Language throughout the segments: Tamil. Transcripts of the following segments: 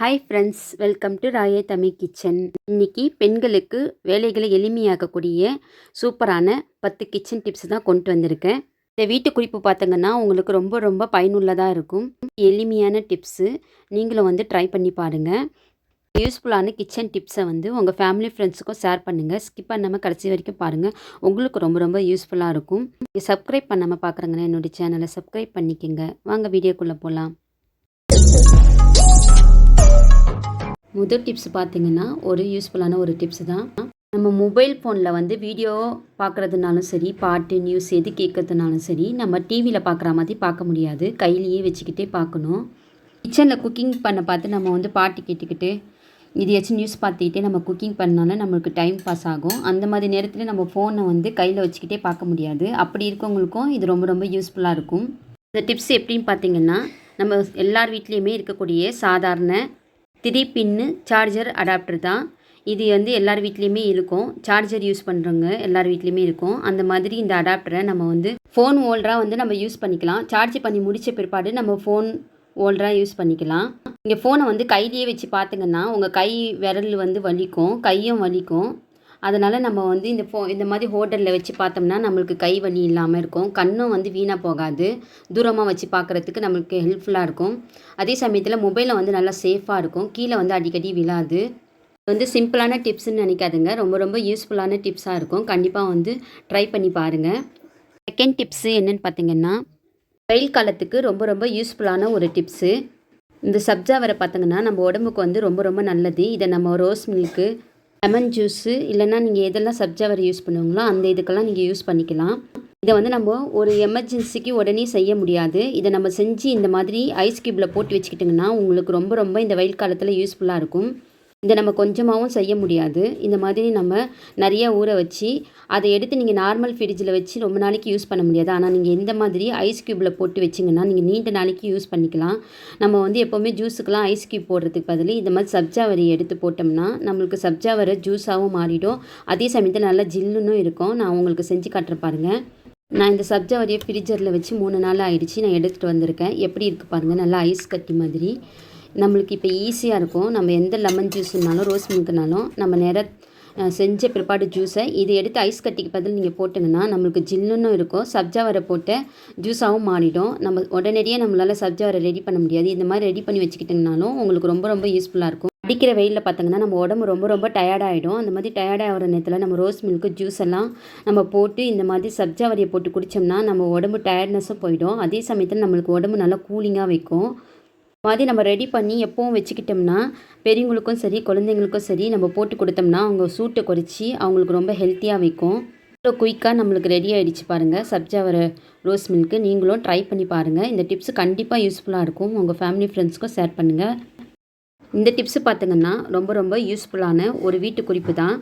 ஹாய் ஃப்ரெண்ட்ஸ் வெல்கம் டு ராயே தமிழ் கிச்சன் இன்னைக்கு பெண்களுக்கு வேலைகளை எளிமையாக்கக்கூடிய சூப்பரான பத்து கிச்சன் டிப்ஸ் தான் கொண்டு வந்திருக்கேன். இந்த வீட்டு குறிப்பு பார்த்தீங்கன்னா உங்களுக்கு ரொம்ப ரொம்ப பயனுள்ளதாக இருக்கும். எளிமையான டிப்ஸு நீங்களும் வந்து ட்ரை பண்ணி பாருங்கள் யூஸ்ஃபுல்லான கிச்சன் டிப்ஸை வந்து உங்கள் ஃபேமிலி ஃப்ரெண்ட்ஸுக்கும் ஷேர் பண்ணுங்கள் ஸ்கிப் பண்ணாமல் கடைசி வரைக்கும் பாருங்கள் உங்களுக்கு ரொம்ப ரொம்ப யூஸ்ஃபுல்லாக இருக்கும். சப்ஸ்கிரைப் பண்ணாமல் பார்க்குறேங்கன்னா என்னுடைய சேனலை சப்ஸ்கிரைப் பண்ணிக்கோங்க. வாங்க வீடியோக்குள்ளே போகலாம் முதல் டிப்ஸ் பார்த்தீங்கன்னா ஒரு யூஸ்ஃபுல்லான ஒரு டிப்ஸ் தான். நம்ம மொபைல் ஃபோனில் வந்து வீடியோ பார்க்குறதுனாலும் சரி பாட்டு நியூஸ் எது கேட்கறதுனாலும் சரி நம்ம டிவியில் பார்க்குற மாதிரி பார்க்க முடியாது. கையிலேயே வச்சுக்கிட்டே பார்க்கணும் கிச்சனில் குக்கிங் பண்ண பார்த்து நம்ம வந்து பாட்டு கேட்டுக்கிட்டு இதையாச்சும் நியூஸ் பார்த்துக்கிட்டே நம்ம குக்கிங் பண்ணாலும் நம்மளுக்கு டைம் பாஸ் ஆகும். அந்த மாதிரி நேரத்தில் நம்ம ஃபோனை வந்து கையில் வச்சுக்கிட்டே பார்க்க முடியாது. அப்படி இருக்கவங்களுக்கும் இது ரொம்ப ரொம்ப யூஸ்ஃபுல்லாக இருக்கும். இந்த டிப்ஸ் எப்படின்னு பார்த்தீங்கன்னா நம்ம எல்லார் வீட்லேயுமே இருக்கக்கூடிய சாதாரண த்ரீ பின்னு சார்ஜர் அடாப்டர் தான். இது வந்து எல்லார் வீட்லேயுமே இருக்கும். சார்ஜர் யூஸ் பண்ணுறவங்க எல்லார் வீட்லேயுமே இருக்கும். அந்த மாதிரி இந்த அடாப்டரை நம்ம வந்து ஃபோன் ஹோல்டராக வந்து நம்ம யூஸ் பண்ணிக்கலாம். சார்ஜ் பண்ணி முடித்த பிற்பாடு நம்ம ஃபோன் ஹோல்டராக யூஸ் பண்ணிக்கலாம். இங்கே ஃபோனை வந்து கையிலேயே வச்சு பார்த்துங்கன்னா உங்கள் கை விரல் வந்து வலிக்கும். கையும் வலிக்கும். அதனால் நம்ம வந்து இந்த ஃபோ இந்த மாதிரி ஹோட்டலில் வச்சு பார்த்தோம்னா நம்மளுக்கு கை வலி இல்லாமல் இருக்கும். கண்ணும் வந்து வீணாக போகாது. தூரமாக வச்சு பார்க்குறதுக்கு நம்மளுக்கு ஹெல்ப்ஃபுல்லாக இருக்கும். அதே சமயத்தில் மொபைலில் வந்து நல்லா சேஃபாக இருக்கும். கீழே வந்து அடிக்கடி விழாது. வந்து சிம்பிளான டிப்ஸ்ன்னு நினைக்காதுங்க. ரொம்ப ரொம்ப யூஸ்ஃபுல்லான டிப்ஸாக இருக்கும். கண்டிப்பாக வந்து ட்ரை பண்ணி பாருங்கள் செகண்ட் டிப்ஸு என்னென்னு பார்த்தீங்கன்னா வெயில் காலத்துக்கு ரொம்ப ரொம்ப யூஸ்ஃபுல்லான ஒரு டிப்ஸு இந்த சப்ஜா வரை பார்த்தீங்கன்னா நம்ம உடம்புக்கு வந்து ரொம்ப ரொம்ப நல்லது. இதை நம்ம ரோஸ் மில்க்கு லெமன் ஜூஸு இல்லைன்னா நீங்கள் எதெல்லாம் சப்ஜாவர் யூஸ் பண்ணுவீங்களோ அந்த இதுக்கெல்லாம் நீங்கள் யூஸ் பண்ணிக்கலாம். இதை வந்து நம்ம ஒரு எமர்ஜென்சிக்கு உடனே செய்ய முடியாது. இதை நம்ம செஞ்சு இந்த மாதிரி ஐஸ் க்யூப்பில் போட்டு வச்சுக்கிட்டிங்கன்னா உங்களுக்கு ரொம்ப ரொம்ப இந்த வெயில் காலத்தில் யூஸ்ஃபுல்லாக இருக்கும். இதை நம்ம கொஞ்சமாகவும் செய்ய முடியாது. இந்த மாதிரி நம்ம நிறைய ஊற வச்சு அதை எடுத்து நீங்கள் நார்மல் ஃப்ரிட்ஜில் வச்சு ரொம்ப நாளைக்கு யூஸ் பண்ண முடியாது. ஆனால் நீங்கள் இந்த மாதிரி ஐஸ் க்யூப்பில் போட்டு வச்சிங்கன்னா நீங்கள் நீண்ட நாளைக்கு யூஸ் பண்ணிக்கலாம். நம்ம வந்து எப்போவுமே ஜூஸுக்கெலாம் ஐஸ் க்யூப் போடுறதுக்கு பதில் இந்த மாதிரி சப்ஜா வரி எடுத்து போட்டோம்னா நம்மளுக்கு சப்ஜாவரை ஜூஸாகவும் மாறிடும். அதே சமயத்தில் நல்லா ஜில்லுன்னு இருக்கும். நான் உங்களுக்கு செஞ்சு காட்டுறேன் பாருங்கள் நான் இந்த சப்ஜா வரியை ஃப்ரிட்ஜரில் வச்சு மூணு நாள் ஆகிடுச்சி நான் எடுத்துகிட்டு வந்திருக்கேன். எப்படி இருக்குது பாருங்கள் நல்லா ஐஸ் கட்டி மாதிரி. நம்மளுக்கு இப்போ ஈஸியாக இருக்கும். நம்ம எந்த லெமன் ஜூஸ்னாலும் ரோஸ் மில்க்னாலும் நம்ம நேராக செஞ்ச பிற்பாடு ஜூஸை இது எடுத்து ஐஸ் கட்டிக்கு பதில் நீங்கள் போட்டிங்கன்னா நம்மளுக்கு ஜில்லுன்னு இருக்கும். சப்ஜா வரை போட்ட ஜூஸாகவும் மாறிடும். நம்ம உடனடியாக நம்மளால் சப்ஜா வரை ரெடி பண்ண முடியாது. இந்த மாதிரி ரெடி பண்ணி வச்சுக்கிட்டிங்கனாலும் உங்களுக்கு ரொம்ப ரொம்ப யூஸ்ஃபுல்லாக இருக்கும். அடிக்கிற வெயிலில் பார்த்தீங்கன்னா நம்ம உடம்பு ரொம்ப ரொம்ப டயர்டாகிடும் அந்த மாதிரி டயர்டாகிற நேரத்தில் நம்ம ரோஸ் மில்க்கு ஜூஸ் எல்லாம் நம்ம போட்டு இந்த மாதிரி சப்ஜா வரியை போட்டு குடித்தோம்னா நம்ம உடம்பு டயர்ட்னஸும் போயிடும். அதே சமயத்தில் நம்மளுக்கு உடம்பு நல்லா கூலிங்காக வைக்கும். மாதிரி நம்ம ரெடி பண்ணி எப்போவும் வச்சுக்கிட்டோம்னா பெரியவங்களுக்கும் சரி குழந்தைங்களுக்கும் சரி நம்ம போட்டு கொடுத்தோம்னா அவங்க சூட்டை குறைச்சி அவங்களுக்கு ரொம்ப ஹெல்த்தியாக வைக்கும். இவ்வளோ குயிக்காக நம்மளுக்கு ரெடி ஆகிடுச்சு பாருங்கள் சப்ஜாவர ரோஸ் மில்க்கு நீங்களும் ட்ரை பண்ணி பாருங்கள் இந்த டிப்ஸ் கண்டிப்பாக யூஸ்ஃபுல்லாக இருக்கும். உங்கள் ஃபேமிலி ஃப்ரெண்ட்ஸ்க்கும் ஷேர் பண்ணுங்கள் இந்த டிப்ஸ் பார்த்திங்கன்னா ரொம்ப ரொம்ப யூஸ்ஃபுல்லான ஒரு வீட்டு குறிப்பு தான்.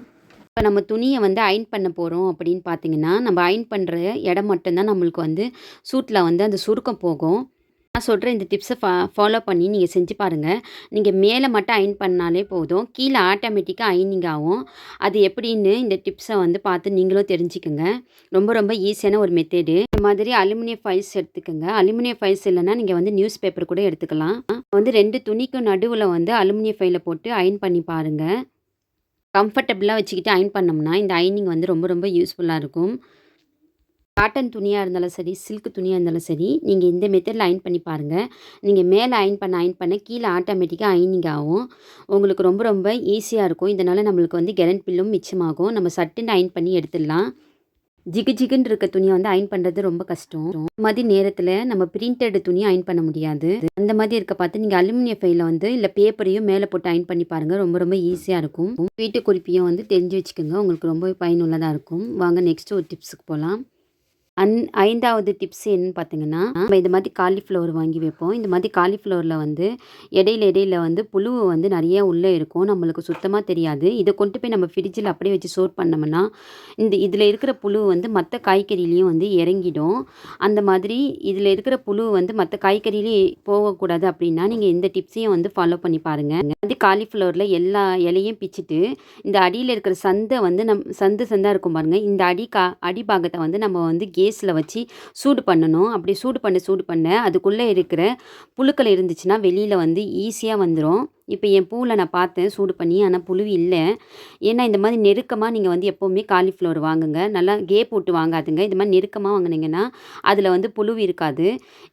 இப்போ நம்ம துணியை வந்து அயன் பண்ண போகிறோம் அப்படின்னு பார்த்தீங்கன்னா நம்ம அயன் பண்ணுற இடம் மட்டும்தான் நம்மளுக்கு வந்து சூட்டில் வந்து அந்த சுருக்கம் போகும். நான் சொல்கிற இந்த டிப்ஸை ஃபா ஃபாலோ பண்ணி நீங்கள் செஞ்சு பாருங்கள் நீங்கள் மேலே மட்டும் அயன் பண்ணாலே போதும். கீழே ஆட்டோமேட்டிக்காக அயனிங் ஆகும். அது எப்படின்னு இந்த டிப்ஸை வந்து பார்த்து நீங்களும் தெரிஞ்சுக்கோங்க. ரொம்ப ரொம்ப ஈஸியான ஒரு மெத்தேடு இந்த மாதிரி அலுமினியம் ஃபைல்ஸ் எடுத்துக்கோங்க. அலுமினியம் ஃபைல்ஸ் இல்லைன்னா நீங்கள் வந்து நியூஸ் பேப்பர் கூட எடுத்துக்கலாம். வந்து ரெண்டு துணிக்கும் நடுவில் வந்து அலுமினியம் ஃபைலை போட்டு அயன் பண்ணி பாருங்கள் கம்ஃபர்டபுளாக வச்சுக்கிட்டு அயன் பண்ணோம்னா இந்த அயனிங் வந்து ரொம்ப ரொம்ப யூஸ்ஃபுல்லாக இருக்கும். காட்டன் துணியாக இருந்தாலும் சரி சில்க் துணியாக இருந்தாலும் சரி நீங்கள் இந்த மெத்தடில் அயன் பண்ணி பாருங்கள் நீங்கள் மேலே அயன் பண்ண அயன் பண்ண கீழே ஆட்டோமேட்டிக்காக அயனிங் ஆகும். உங்களுக்கு ரொம்ப ரொம்ப ஈஸியாக இருக்கும். இதனால் நம்மளுக்கு வந்து கெரண்ட் பில்லும் மிச்சமாகும். நம்ம சட்டுன்னு அயன் பண்ணி எடுத்துடலாம். ஜிகு ஜிகுன்னு இருக்க துணியை வந்து அயன் பண்ணுறது ரொம்ப கஷ்டம். இந்த மாதிரி நேரத்தில் நம்ம பிரிண்டட் துணியை அயன் பண்ண முடியாது. அந்த மாதிரி இருக்க பார்த்து நீங்கள் அலுமினிய ஃபைலில் வந்து இல்லை பேப்பரையும் மேலே போட்டு அயன் பண்ணி பாருங்கள் ரொம்ப ரொம்ப ஈஸியாக இருக்கும். வீட்டு குறிப்பையும் வந்து தெரிஞ்சு வச்சுக்கோங்க. உங்களுக்கு ரொம்ப பயனுள்ளதாக இருக்கும். வாங்க நெக்ஸ்ட் ஒரு டிப்ஸுக்கு போகலாம் அன் ஐந்தாவது டிப்ஸ் என்னன்னு பார்த்தீங்கன்னா நம்ம இந்த மாதிரி காலிஃப்ளவர் வாங்கி வைப்போம். இந்த மாதிரி காலிஃப்ளவரில் வந்து இடையில இடையில வந்து புழு வந்து நிறைய உள்ளே இருக்கும். நம்மளுக்கு சுத்தமாக தெரியாது. இதை கொண்டு போய் நம்ம ஃப்ரிட்ஜில் அப்படியே வச்சு ஸ்டோர் பண்ணோம்னா இந்த இதில் இருக்கிற புழு வந்து மற்ற காய்கறிலையும் வந்து இறங்கிடும். அந்த மாதிரி இதில் இருக்கிற புழு வந்து மற்ற காய்கறிலையும் போகக்கூடாது அப்படின்னா நீங்கள் இந்த டிப்ஸையும் வந்து ஃபாலோ பண்ணி பாருங்கள் அது காலிஃப்ளவரில் எல்லா இலையும் பிச்சுட்டு இந்த அடியில் இருக்கிற சந்தை வந்து நம் சந்து சந்தாக இருக்கும் பாருங்கள் இந்த அடி கா அடிபாகத்தை வந்து நம்ம வந்து கே கேஸில் வச்சு சூடு பண்ணணும். அப்படி சூடு பண்ண சூடு பண்ண. அதுக்குள்ளே இருக்கிற புழுக்கள் இருந்துச்சுன்னா வெளியில் வந்து ஈஸியாக வந்துடும் இப்போ என் பூவில் நான் பார்த்தேன் சூடு பண்ணி. ஆனால் புழு இல்லை. ஏன்னா இந்த மாதிரி நெருக்கமாக நீங்கள் வந்து எப்போவுமே காலிஃப்ளவர் வாங்குங்க. நல்லா கேப் விட்டு வாங்காதுங்க. இது மாதிரி நெருக்கமாக வாங்கினீங்கன்னா அதில் வந்து புழு இருக்காது.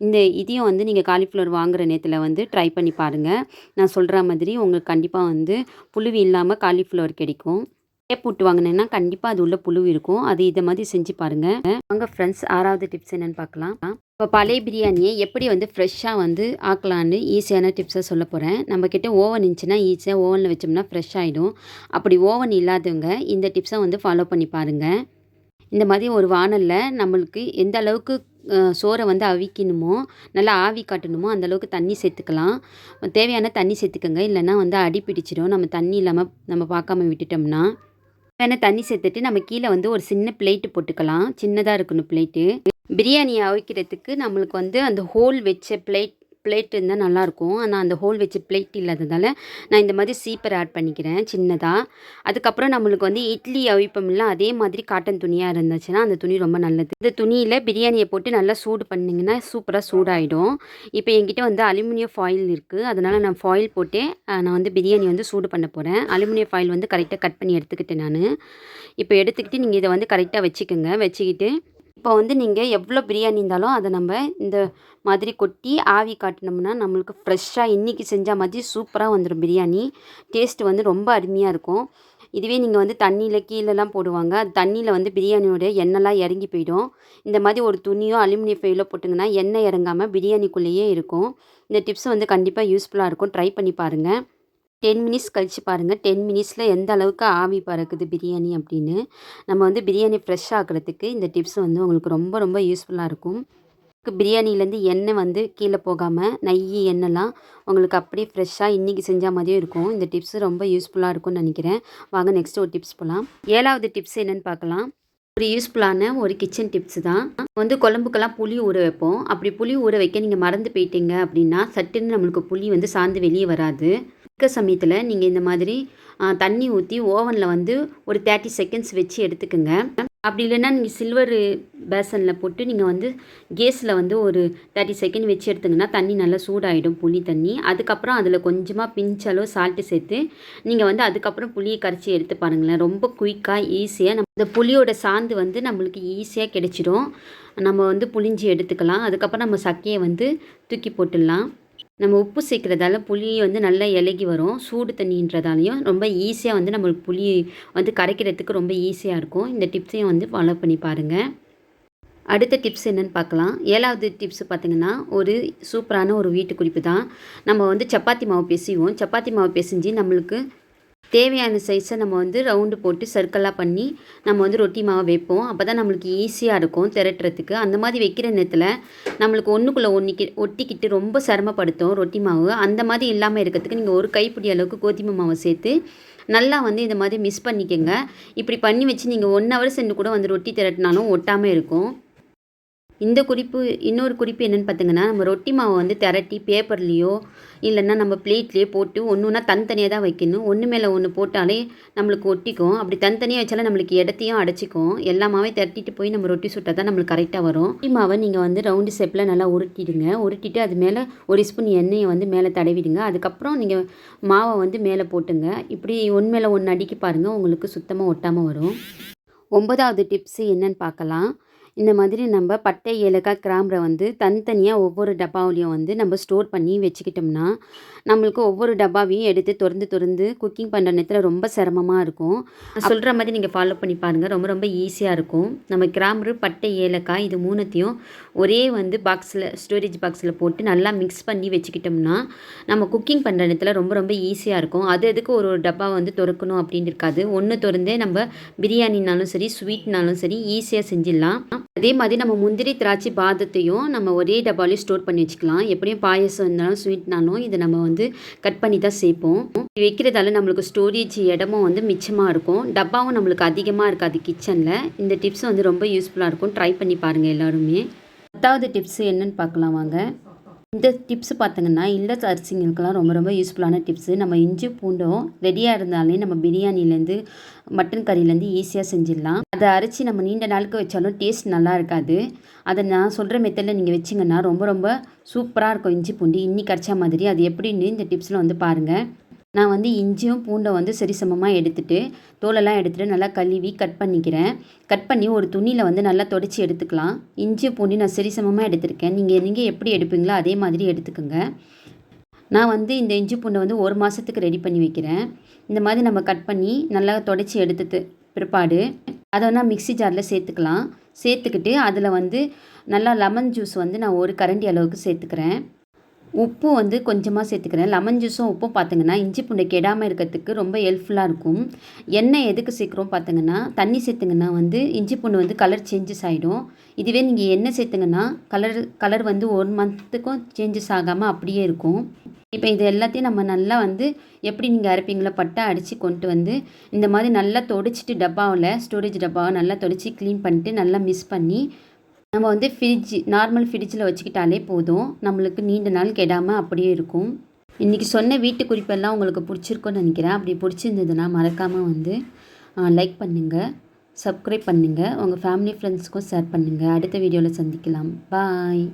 இந்த இதையும் வந்து நீங்கள் காலிஃப்ளவர் வாங்குகிற நேரத்தில் வந்து ட்ரை பண்ணி பாருங்கள் நான் சொல்கிற மாதிரி உங்களுக்கு கண்டிப்பாக வந்து புழுவி இல்லாமல் காலிஃப்ளவர் கிடைக்கும். டேப் விட்டு வாங்கினேன்னா கண்டிப்பாக அது உள்ள புழு இருக்கும். அது இதை மாதிரி செஞ்சு பாருங்கள் வாங்க ஃப்ரெண்ட்ஸ் ஆறாவது டிப்ஸ் என்னென்னு பார்க்கலாம். இப்போ பழைய பிரியாணியை எப்படி வந்து ஃப்ரெஷ்ஷாக வந்து ஆக்கலான்னு ஈஸியான டிப்ஸை சொல்ல போகிறேன் நம்மக்கிட்ட ஓவன் இருந்துச்சுன்னா ஈஸியாக ஓவனில் வச்சோம்னா ஃப்ரெஷ் ஆகிடும் அப்படி ஓவன் இல்லாதவங்க இந்த டிப்ஸை வந்து ஃபாலோ பண்ணி பாருங்கள் இந்த மாதிரி ஒரு வானலில் நம்மளுக்கு எந்த அளவுக்கு சோறை வந்து அவிக்கணுமோ நல்லா ஆவி காட்டணுமோ அந்தளவுக்கு தண்ணி சேர்த்துக்கலாம். தேவையான தண்ணி சேர்த்துக்கோங்க. இல்லைன்னா வந்து அடி பிடிச்சிடும். நம்ம தண்ணி இல்லாமல் நம்ம பார்க்காம விட்டுட்டோம்னா. வேணால் தண்ணி சேர்த்துட்டு நம்ம கீழே வந்து ஒரு சின்ன பிளேட்டு போட்டுக்கலாம். சின்னதாக இருக்கணும் பிளேட்டு. பிரியாணி அவிக்கிறதுக்கு நம்மளுக்கு வந்து அந்த ஹோல் வச்ச பிளேட் பிளேட் இருந்தால் நல்லாயிருக்கும் ஆனால் அந்த ஹோல் வச்சு பிளேட் இல்லாததால் நான் இந்த மாதிரி சீப்பர் ஆட் பண்ணிக்கிறேன் சின்னதாக அதுக்கப்புறம் நம்மளுக்கு வந்து இட்லி அவிப்பமில்ல அதே மாதிரி காட்டன் துணியாக இருந்துச்சுன்னா அந்த துணி ரொம்ப நல்லது. இந்த துணியில் பிரியாணியை போட்டு நல்லா சூடு பண்ணிங்கன்னா சூப்பராக சூடாகிடும் இப்போ என்கிட்ட வந்து அலுமினியம் ஃபாயில் இருக்குது அதனால் நான் ஃபாயில் போட்டே நான் வந்து பிரியாணி வந்து சூடு பண்ண போகிறேன் அலுமினியம் ஃபாயில் வந்து கரெக்டாக கட் பண்ணி எடுத்துக்கிட்டேன் நான். இப்போ எடுத்துக்கிட்டு நீங்கள் இதை வந்து கரெக்டாக வச்சுக்கோங்க. வச்சுக்கிட்டு இப்போ வந்து நீங்கள் எவ்வளோ பிரியாணி இருந்தாலும் அதை நம்ம இந்த மாதிரி கொட்டி ஆவி காட்டினோம்னா நம்மளுக்கு ஃப்ரெஷ்ஷாக இன்றைக்கி செஞ்சால் மாதிரி சூப்பராக வந்துடும் பிரியாணி. டேஸ்ட் வந்து ரொம்ப அருமையாக இருக்கும். இதுவே நீங்கள் வந்து தண்ணியில் கீழெல்லாம் போடுவாங்க. அது தண்ணியில் வந்து பிரியாணியோட எண்ணெய்லாம் இறங்கி போயிடும். இந்த மாதிரி ஒரு துணியோ அலுமினியம் ஃபெயிலோ போட்டிங்கன்னா எண்ணெய் இறங்காமல் பிரியாணிக்குள்ளேயே இருக்கும். இந்த டிப்ஸ் வந்து கண்டிப்பாக யூஸ்ஃபுல்லாக இருக்கும். ட்ரை பண்ணி பாருங்கள் டென் மினிட்ஸ் கழித்து பாருங்கள் டென் மினிட்ஸில் எந்த அளவுக்கு ஆவி பறக்குது பிரியாணி அப்படின்னு. நம்ம வந்து பிரியாணி ஃப்ரெஷ் ஆக்கிறதுக்கு இந்த டிப்ஸ் வந்து உங்களுக்கு ரொம்ப ரொம்ப யூஸ்ஃபுல்லாக இருக்கும். பிரியாணிலேருந்து எண்ணெய் வந்து கீழே போகாமல் நெய் எண்ணெய்லாம் உங்களுக்கு அப்படியே ஃப்ரெஷ்ஷாக இன்றைக்கி செஞ்ச மாதிரியும் இருக்கும். இந்த டிப்ஸ் ரொம்ப யூஸ்ஃபுல்லாக இருக்கும்னு நினைக்கிறேன். வாங்க நெக்ஸ்ட் ஒரு டிப்ஸ் போகலாம் ஏழாவது டிப்ஸ் என்னென்னு பார்க்கலாம். ஒரு யூஸ்ஃபுல்லான ஒரு கிச்சன் டிப்ஸ் தான். வந்து குழம்புக்கெல்லாம் புளி ஊற வைப்போம். அப்படி புளி ஊற வைக்க நீங்கள் மறந்து போயிட்டீங்க அப்படின்னா சட்டுன்னு நம்மளுக்கு புளி வந்து சார்ந்து வெளியே வராது. இருக்க சமயத்தில் நீங்கள் இந்த மாதிரி தண்ணி ஊற்றி ஓவனில் வந்து ஒரு தேர்ட்டி செகண்ட்ஸ் வச்சு எடுத்துக்கோங்க. அப்படி இல்லைன்னா நீங்கள் சில்வர் பேசனில் போட்டு நீங்கள் வந்து கேஸில் வந்து ஒரு தேர்ட்டி செகண்ட் வச்சு எடுத்துங்கன்னா தண்ணி நல்லா சூடாகிடும் புளி தண்ணி. அதுக்கப்புறம் அதில் கொஞ்சமாக பிஞ்சளவு சால்ட்டு சேர்த்து நீங்கள் வந்து அதுக்கப்புறம் புளியை கரைச்சி எடுத்து பாருங்களேன். ரொம்ப குயிக்காக ஈஸியாக நம்ம இந்த புளியோட சாந்து வந்து நம்மளுக்கு ஈஸியாக கிடைச்சிடும். நம்ம வந்து புளிஞ்சி எடுத்துக்கலாம். அதுக்கப்புறம் நம்ம சக்கையை வந்து தூக்கி போட்டுடலாம். நம்ம உப்பு சேர்க்குறதால புளி வந்து நல்லா இலகி வரும். சூடு தண்ணின்றதாலையும் ரொம்ப ஈஸியாக வந்து நம்மளுக்கு புளி வந்து கரைக்கிறதுக்கு ரொம்ப ஈஸியாக இருக்கும். இந்த டிப்ஸையும் வந்து ஃபாலோ பண்ணி பாருங்கள் அடுத்த டிப்ஸ் என்னன்னு பார்க்கலாம். ஏழாவது டிப்ஸ் பார்த்திங்கன்னா ஒரு சூப்பரான ஒரு வீட்டு குறிப்பு தான். நம்ம வந்து சப்பாத்தி மாவு பிசைவோம். சப்பாத்தி மாவு பிசைஞ்சு நம்மளுக்கு தேவையான சைஸை நம்ம வந்து ரவுண்டு போட்டு சர்க்கிளாக பண்ணி நம்ம வந்து ரொட்டி மாவை வைப்போம். அப்போ தான் நம்மளுக்கு ஈஸியாக இருக்கும் திரட்டுறதுக்கு. அந்த மாதிரி வைக்கிற நேரத்தில் நம்மளுக்கு ஒன்றுக்குள்ளே ஒன்றிக்கி ஒட்டிக்கிட்டு ரொம்ப சிரமப்படுத்தும் ரொட்டி மாவு. அந்த மாதிரி இல்லாமல் இருக்கிறதுக்கு நீங்கள் ஒரு கைப்பிடி அளவுக்கு கோதுமை மாவை சேர்த்து நல்லா வந்து இந்த மாதிரி மிஸ் பண்ணிக்கோங்க. இப்படி பண்ணி வச்சு நீங்கள் ஒன் ஹவர் சென்று கூட வந்து ரொட்டி திரட்டினாலும் ஒட்டாமல் இருக்கும். இந்த குறிப்பு இன்னொரு குறிப்பு என்னென்னு பார்த்தீங்கன்னா நம்ம ரொட்டி மாவை வந்து திரட்டி பேப்பர்லேயோ இல்லைன்னா நம்ம பிளேட்லேயோ போட்டு ஒன்று ஒன்றா தனித்தனியாக தான் வைக்கணும். ஒன்று மேலே ஒன்று போட்டாலே நம்மளுக்கு ஒட்டிக்கும். அப்படி தனித்தனியாக வச்சாலும் நம்மளுக்கு இடத்தையும் அடைச்சிக்கும். எல்லா மாவையும் திரட்டிட்டு போய் நம்ம ரொட்டி சுட்டால் தான் நம்மளுக்கு கரெக்டாக வரும். ரொட்டி மாவை நீங்கள் வந்து ரவுண்டு ஷேப்பில் நல்லா உருட்டிடுங்க. உருட்டிட்டு அது மேலே ஒரு ஸ்பூன் எண்ணெயை வந்து மேலே தடவிடுங்க. அதுக்கப்புறம் நீங்கள் மாவை வந்து மேலே போட்டுங்க. இப்படி ஒன்று மேலே ஒன்று அடிக்கி பாருங்கள் உங்களுக்கு சுத்தமாக ஒட்டாமல் வரும். ஒன்பதாவது டிப்ஸு என்னன்னு பார்க்கலாம். இந்த மாதிரி நம்ம பட்டை ஏலக்காய் கிராம்பரை வந்து தனித்தனியாக ஒவ்வொரு டப்பாவிலையும் வந்து நம்ம ஸ்டோர் பண்ணி வச்சுக்கிட்டோம்னா நம்மளுக்கு ஒவ்வொரு டப்பாவையும் எடுத்து திறந்து திறந்து குக்கிங் பண்ணுற நேரத்தில் ரொம்ப சிரமமாக இருக்கும். சொல்கிற மாதிரி நீங்கள் ஃபாலோ பண்ணி பாருங்கள் ரொம்ப ரொம்ப ஈஸியாக இருக்கும். நம்ம கிராம்பரு பட்டை ஏலக்காய் இது மூணுத்தையும் ஒரே வந்து பாக்ஸில் ஸ்டோரேஜ் பாக்ஸில் போட்டு நல்லா மிக்ஸ் பண்ணி வச்சுக்கிட்டோம்னா நம்ம குக்கிங் பண்ணுற நேரத்தில் ரொம்ப ரொம்ப ஈஸியாக இருக்கும். அது எதுக்கு ஒரு ஒரு டப்பா வந்து திறக்கணும் அப்படின்னு இருக்காது. ஒன்று திறந்தே நம்ம பிரியாணினாலும் சரி ஸ்வீட்னாலும் சரி ஈஸியாக செஞ்சிடலாம். அதே மாதிரி நம்ம முந்திரி திராட்சை பாதத்தையும் நம்ம ஒரே டப்பாலையும் ஸ்டோர் பண்ணி வச்சுக்கலாம். எப்படியும் பாயசம் இருந்தாலும் ஸ்வீட்னாலும் இதை நம்ம வந்து வந்து கட் பண்ணி தான் சேர்ப்போம் வைக்கிறதால நம்மளுக்கு ஸ்டோரேஜ் இடமும் வந்து மிச்சமாக இருக்கும். டப்பாவும் நம்மளுக்கு அதிகமாக இருக்காது கிச்சனில் இந்த டிப்ஸ் வந்து ரொம்ப யூஸ்ஃபுல்லாக இருக்கும். ட்ரை பண்ணி பாருங்கள் எல்லாருமே. பத்தாவது டிப்ஸ் என்னன்னு பார்க்கலாம் வாங்க. இந்த டிப்ஸ் பார்த்தீங்கன்னா இல்லத் அரிசிங்களுக்கெல்லாம் ரொம்ப ரொம்ப யூஸ்ஃபுல்லான டிப்ஸு நம்ம இஞ்சி பூண்டும் ரெடியாக இருந்தாலே நம்ம பிரியாணிலேருந்து மட்டன் கறியிலேருந்து ஈஸியாக செஞ்சிடலாம். அதை அரைச்சி நம்ம நீண்ட நாளுக்கு வச்சாலும் டேஸ்ட் நல்லா இருக்காது. அதை நான் சொல்கிற மெத்தடில் நீங்கள் வச்சிங்கன்னா ரொம்ப ரொம்ப சூப்பராக இருக்கும் இஞ்சி பூண்டு. இன்னி கரைச்சா மாதிரி. அது எப்படின்னு இந்த டிப்ஸில் வந்து பாருங்கள் நான் வந்து இஞ்சியும் பூண்டை வந்து சரிசமமாக எடுத்துகிட்டு தோலெல்லாம் எடுத்துகிட்டு நல்லா கழுவி கட் பண்ணிக்கிறேன். கட் பண்ணி ஒரு துணியில் வந்து நல்லா தொடச்சி எடுத்துக்கலாம். இஞ்சி பூண்டு நான் சரிசமமாக எடுத்திருக்கேன். நீங்கள் நீங்கள் எப்படி எடுப்பீங்களோ அதே மாதிரி எடுத்துக்கோங்க. நான் வந்து இந்த இஞ்சி பூண்டை வந்து ஒரு மாதத்துக்கு ரெடி பண்ணி வைக்கிறேன். இந்த மாதிரி நம்ம கட் பண்ணி நல்லா தொடச்சி எடுத்துட்டு பிற்பாடு அதை வந்து மிக்ஸி ஜாரில் சேர்த்துக்கலாம். சேர்த்துக்கிட்டு அதில் வந்து நல்லா லெமன் ஜூஸ் வந்து நான் ஒரு கரண்டி அளவுக்கு சேர்த்துக்கிறேன். உப்பு வந்து கொஞ்சமாக சேர்த்துக்கிறேன். லெமன் ஜூஸும் உப்பும் பார்த்தீங்கன்னா இஞ்சி பூண்டை கெடாமல் இருக்கிறதுக்கு ரொம்ப ஹெல்ப்ஃபுல்லாக இருக்கும். எண்ணெய் எதுக்கு சேர்க்குறோம் பார்த்தீங்கன்னா தண்ணி சேர்த்துங்கன்னா வந்து இஞ்சி பூண்டு வந்து கலர் சேஞ்சஸ் ஆகிடும் இதுவே நீங்கள் எண்ணெய் சேர்த்துங்கன்னா கலர் கலர் வந்து ஒன் மந்த்துக்கும் சேஞ்சஸ் ஆகாமல் அப்படியே இருக்கும். இப்போ இது எல்லாத்தையும் நம்ம நல்லா வந்து எப்படி நீங்கள் அரைப்பீங்களோ பட்டை அடித்து கொண்டு வந்து இந்த மாதிரி நல்லா தொடச்சிட்டு டப்பாவில் ஸ்டோரேஜ் டப்பாவை நல்லா தொடச்சி க்ளீன் பண்ணிட்டு நல்லா மிஸ் பண்ணி நம்ம வந்து ஃப்ரிட்ஜ் நார்மல் ஃப்ரிட்ஜில் வச்சுக்கிட்டாலே போதும். நம்மளுக்கு நீண்ட நாள் கெடாமல் அப்படியே இருக்கும். இன்றைக்கி சொன்ன வீட்டு குறிப்பெல்லாம் உங்களுக்கு பிடிச்சிருக்குன்னு நினைக்கிறேன். அப்படி பிடிச்சிருந்ததுன்னா மறக்காமல் வந்து லைக் பண்ணுங்கள் சப்ஸ்கிரைப் பண்ணுங்கள் உங்கள் ஃபேமிலி ஃப்ரெண்ட்ஸ்க்கும் ஷேர் பண்ணுங்கள் அடுத்த வீடியோவில் சந்திக்கலாம். பாய்